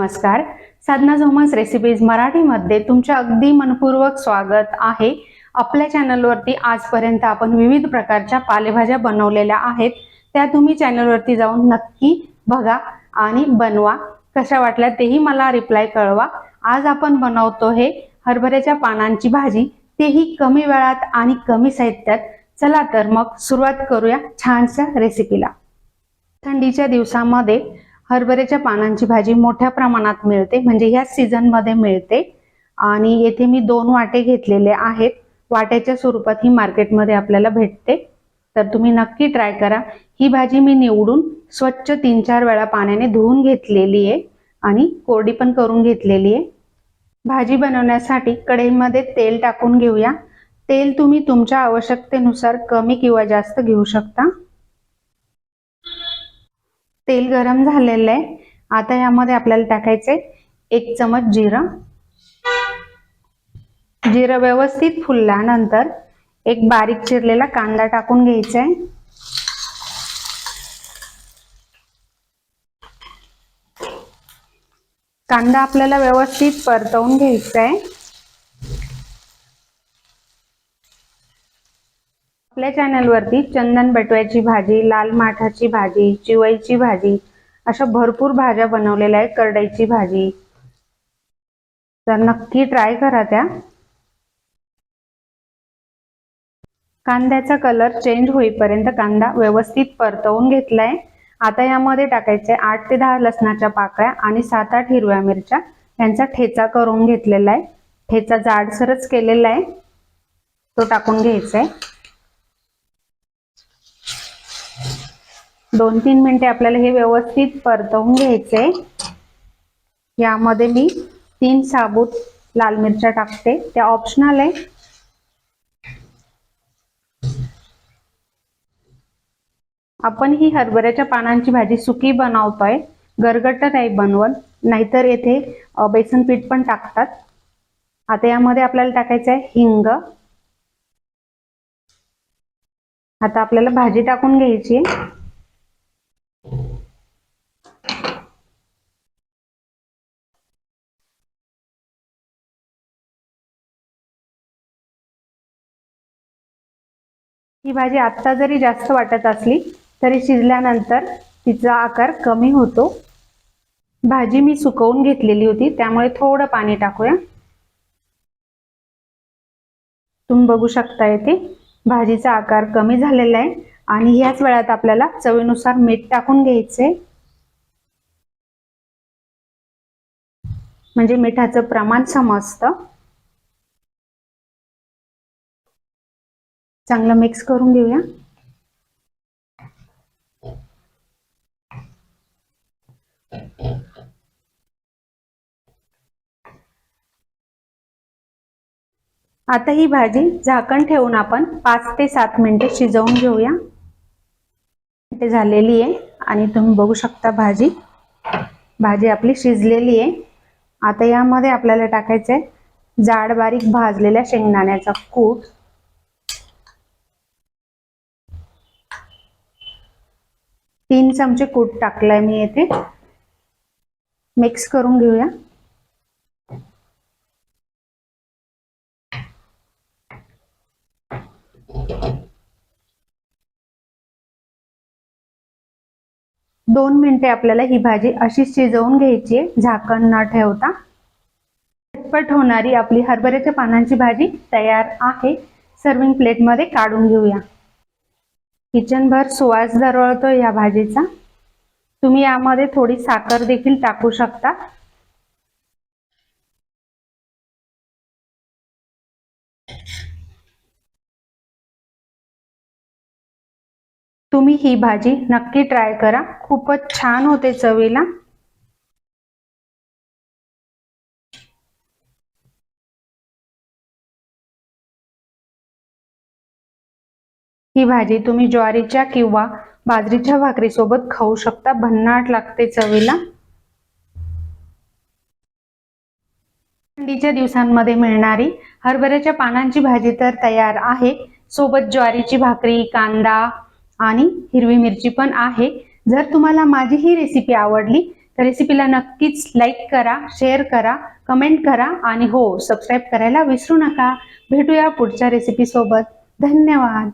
नमस्कार. साधना झोमन्स रेसिपीज मराठीमध्ये तुमचे अगदी मनपूर्वक स्वागत आहे. आपल्या चॅनलवरती आजपर्यंत आपण विविध प्रकारच्या पालेभाज्या बनवलेल्या आहेत. त्या तुम्ही चॅनलवरती जाऊन नक्की बघा आणि बनवा. कशा वाटल्या तेही मला रिप्लाय कळवा. आज आपण बनवतो हे हरभऱ्याच्या पानांची भाजी. तेही कमी वेळात आणि कमी साहित्यात. चला तर मग सुरुवात करूया छानशा रेसिपीला थंडीच्या दिवसामध्ये हरभऱ्याच्या पानांची भाजी मोठ्या प्रमाणात मिळते म्हणजे ह्या सीझनमध्ये मिळते. आणि येथे मी दोन वाटे घेतलेले आहेत. वाट्याच्या स्वरूपात ही मार्केटमध्ये आपल्याला भेटते. तर तुम्ही नक्की ट्राय करा. ही भाजी मी निवडून स्वच्छ तीन चार वेळा पाण्याने धुवून घेतलेली आहे आणि कोरडी पण करून घेतलेली आहे. भाजी बनवण्यासाठी कढईमध्ये तेल टाकून घेऊया. तेल तुम्ही तुमच्या आवश्यकतेनुसार कमी किंवा जास्त घेऊ शकता. तेल गरम झालेलं आहे. आता यामध्ये आपल्याला टाकायचे एक चमच जिरं. जिरं व्यवस्थित फुलल्यानंतर एक बारीक चिरलेला कांदा टाकून घ्यायचा आहे कांदा आपल्याला व्यवस्थित परतवून घ्यायचा आहे आपल्या चॅनलवरती चंदन बटव्याची भाजी लाल माठाची भाजी चिवईची भाजी अशा भरपूर भाज्या बनवलेल्या आहेत करडईची भाजी. तर नक्की ट्राय करा त्या. कांद्याचा कलर चेंज होईपर्यंत कांदा व्यवस्थित परतवून घेतलाय. आता यामध्ये टाकायचे आठ ते दहा लसणाच्या पाकळ्या आणि सात आठ हिरव्या मिरच्या. यांचा ठेचा करून घेतलेला आहे. ठेचा जाडसरच केलेला आहे. तो टाकून घ्यायचा आहे. दोन तीन मिनिटे आपल्याला हे व्यवस्थित परतवून घ्यायचे यामध्ये मी तीन साबूत लाल मिरच्या टाकते. त्या ऑप्शनल आहे. आपण ही हरभऱ्याच्या पानांची भाजी सुकी बनवतोय. गरगट नाही बनवत नाहीतर येथे बेसन पीठ पण टाकतात. आता यामध्ये आपल्याला टाकायचं आहे हिंग. आता आपल्याला भाजी टाकून घ्यायची आहे. ही भाजी आत्ता जरी जास्त वाटत असली तरी शिजल्यानंतर तिचा आकार कमी होतो. भाजी मी सुकवून घेतलेली होती त्यामुळे थोडं पाणी टाकूया. तुम्ही बघू शकता येथे भाजीचा आकार कमी झालेला आहे आणि ह्याच वेळात आपल्याला चवीनुसार मीठ टाकून घ्यायचे म्हणजे मिठाचं प्रमाण समजतं. चांगलं मिक्स करून घेऊया. आता ही भाजी झाकण ठेवून आपण पाच ते सात मिनिटे शिजवून घेऊया. ते झालेली आहे आणि तुम्ही बघू शकता भाजी. भाजी आपली शिजलेली आहे. आता यामध्ये आपल्याला टाकायचं आहे जाड बारीक भाजलेल्या शेंगदाण्याचा कूट. तीन चमचे कूट टाकलाय मी येथे. मिक्स करून घेऊया. दोन मिनिटे आपल्याला ही भाजी अशीच शिजवून घ्यायची आहे झाकण न ठेवता. झटपट होणारी आपली हरभऱ्याच्या पानांची भाजी तयार आहे. सर्विंग प्लेटमध्ये काढून घेऊया. किचनभर सुवास दरवळतो या भाजीचा. तुम्ही यामध्ये थोडी साखर देखील टाकू शकता. तुम्ही ही भाजी नक्की ट्राय करा. खूपच छान होते चवीला. ही भाजी तुम्ही ज्वारीच्या किंवा बाजरीच्या भाकरीसोबत खाऊ शकता. भन्नाट लागते चवीला. थंडीच्या दिवसांमध्ये मिळणारी हरभऱ्याच्या पानांची भाजी तर तयार आहे. सोबत ज्वारीची भाकरी कांदा आणि हिरवी मिरची पण आहे. जर तुम्हाला माझी ही रेसिपी आवडली तर रेसिपीला नक्कीच लाईक करा शेअर करा कमेंट करा आणि हो सबस्क्राईब करायला विसरू नका. भेटूया पुढच्या रेसिपीसोबत धन्यवाद.